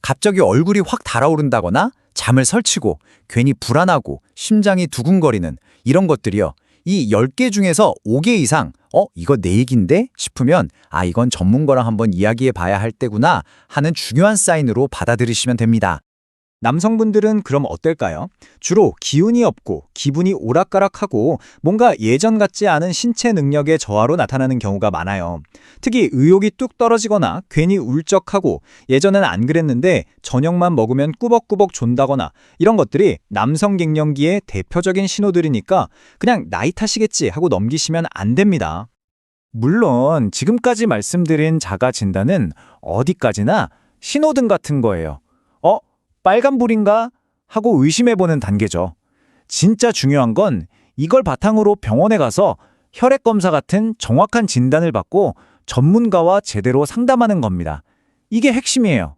갑자기 얼굴이 확 달아오른다거나 잠을 설치고 괜히 불안하고 심장이 두근거리는 이런 것들이요. 이 10개 중에서 5개 이상 어? 이거 내 얘긴데? 싶으면 아 이건 전문가랑 한번 이야기해 봐야 할 때구나 하는 중요한 사인으로 받아들이시면 됩니다. 남성분들은 그럼 어떨까요? 주로 기운이 없고 기분이 오락가락하고 뭔가 예전 같지 않은 신체 능력의 저하로 나타나는 경우가 많아요. 특히 의욕이 뚝 떨어지거나 괜히 울적하고 예전엔 안 그랬는데 저녁만 먹으면 꾸벅꾸벅 존다거나 이런 것들이 남성 갱년기의 대표적인 신호들이니까 그냥 나이 탓이겠지 하고 넘기시면 안 됩니다. 물론 지금까지 말씀드린 자가 진단은 어디까지나 신호등 같은 거예요. 어? 빨간불인가? 하고 의심해보는 단계죠. 진짜 중요한 건 이걸 바탕으로 병원에 가서 혈액 검사 같은 정확한 진단을 받고 전문가와 제대로 상담하는 겁니다. 이게 핵심이에요.